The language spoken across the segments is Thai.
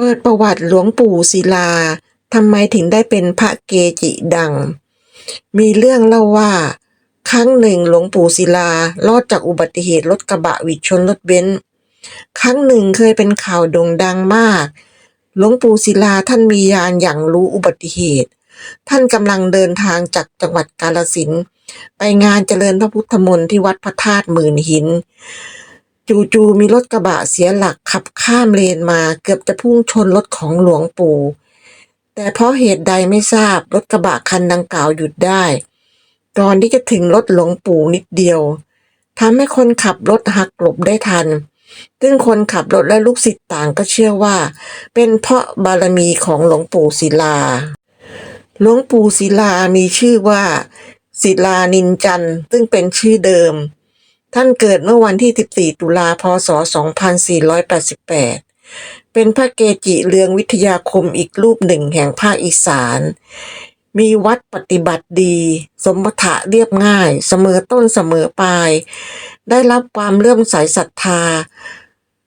เปิดประวัติหลวงปู่ศิลาทำไมถึงได้เป็นพระเกจิดัง มีเรื่องเล่าว่า ครั้งหนึ่งหลวงปู่ศิลารอดจากอุบัติเหตุรถกระบะวิดชนรถเบนซ์ครั้งหนึ่งเคยเป็นข่าวโด่งดังมาก หลวงปู่ศิลาท่านมียานอย่างรู้อุบัติเหตุ ท่านกำลังเดินทางจากจังหวัดกาฬสินไปงานเจริญพระพุทธมนต์ที่วัดพระธาตุหมื่นหิน จู่ๆมีรถกระบะเสียหลักขับข้ามเลนมาเกือบจะพุ่งชนรถของหลวงปู่ แต่เพราะเหตุใดไม่ทราบรถกระบะคันดังกล่าวหยุดได้ก่อนที่จะถึงรถหลวงปู่นิดเดียวทำให้คนขับรถหักหลบได้ทัน ซึ่งคนขับรถและลูกศิษย์ต่างก็เชื่อว่า เป็นเพราะบารมีของหลวงปู่ศิลา หลวงปู่ศิลามีชื่อว่าศิลานินจันซึ่งเป็นชื่อเดิม ท่านเกิดเมื่อวันที่ 14 ตุลา พศ 2488 เป็นพระเกจิเรืองวิทยาคมอีกรูปหนึ่งแห่งภาคอีสาน มีวัดปฏิบัติดี สมถะเรียบง่าย เสมอต้นเสมอปลาย ได้รับความเลื่อมใสศรัทธา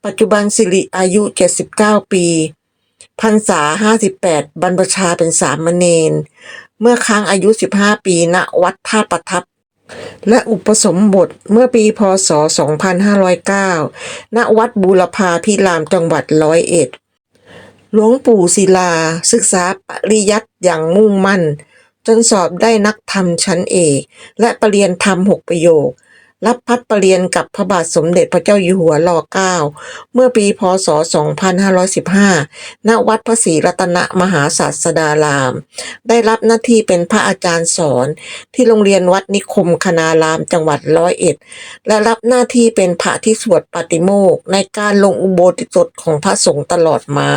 ปัจจุบันสิริอายุ 79 ปีพรรษา 58 บรรพชาเป็นสามเณร เมื่อครั้งอายุ 15 ปีณวัดท่าประทับ และอุปสมบทเมื่อปีพศ 2509 ณ วัดบูรพาพิรามจังหวัดร้อยเอ็ด หลวงปู่ศิลา ศึกษาปริยัติอย่างมุ่งมั่น จนสอบได้นักธรรมชั้นเอก และปรริญญาธรรมหกประโยค รับพัดปรริญญากับพระบาทสมเด็จพระเจ้าอยู่หัวรอเก้าเมื่อปีพศ 2515 ณ วัดพระศรีรัตนมหาศาสดาราม ได้รับหน้าที่เป็นพระอาจารย์สอน ที่โรงเรียนวัดนิคมคณารามจังหวัดร้อยเอ็ด และรับหน้าที่เป็นพระที่สวดปาติโมกข์ในการลงอุโบสถของพระสงฆ์ตลอดมา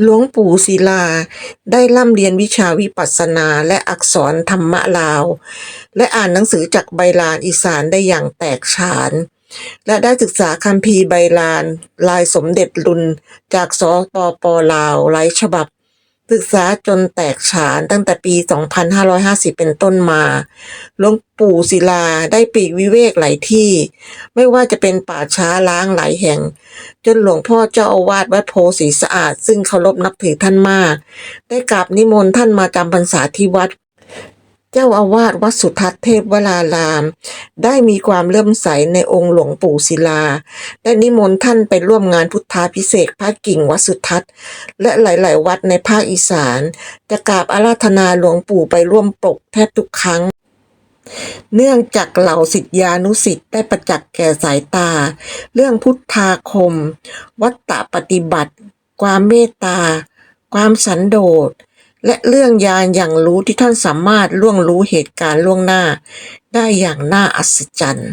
หลวงปู่ศิลา ได้ร่ำเรียนวิชาวิปัสสนาและอักษรธรรมลาว และอ่านหนังสือจากใบลานอีสานได้อย่างแตกฉาน และได้ศึกษาคัมภีร์ใบลาน ลายสมเด็จลุน จากสปปลาวหลายฉบับ ศึกษาจนแตกฉานตั้งแต่ปี 2550 เป็นต้นมาหลวงปู่ศิลาได้ปีกวิเวกหลายที่ ไม่ว่าจะเป็นป่าช้าล้างหลายแห่ง จนหลวงพ่อเจ้าอาวาสวัดโพสีสะอาด ซึ่งเคารพนับถือท่านมาก ได้กราบนิมนต์ท่านมาจำพรรษาที่วัด เจ้าอาวาสวัดสุทัศน์เทพวราราม ได้มีความเลื่อมใสในองค์หลวงปู่ศิลา ได้นิมนต์ท่านไปร่วมงานพุทธาพิเศษพระกิ่งวัดสุทัศน์ และหลาย ๆ วัดในภาคอีสาน จะกราบอาราธนาหลวงปู่ไปร่วมปกแทบทุกครั้งเนื่องจากเหล่าสิทธิานุสิทธิ์ได้ประจักษ์แก่สายตา เรื่องพุทธาคม วัตตะปฏิบัติ ความเมตตา ความสันโดษ และเรื่องยานอย่างรู้ที่ท่านสามารถล่วงรู้เหตุการณ์ล่วงหน้า ได้อย่างน่าอัศจรรย์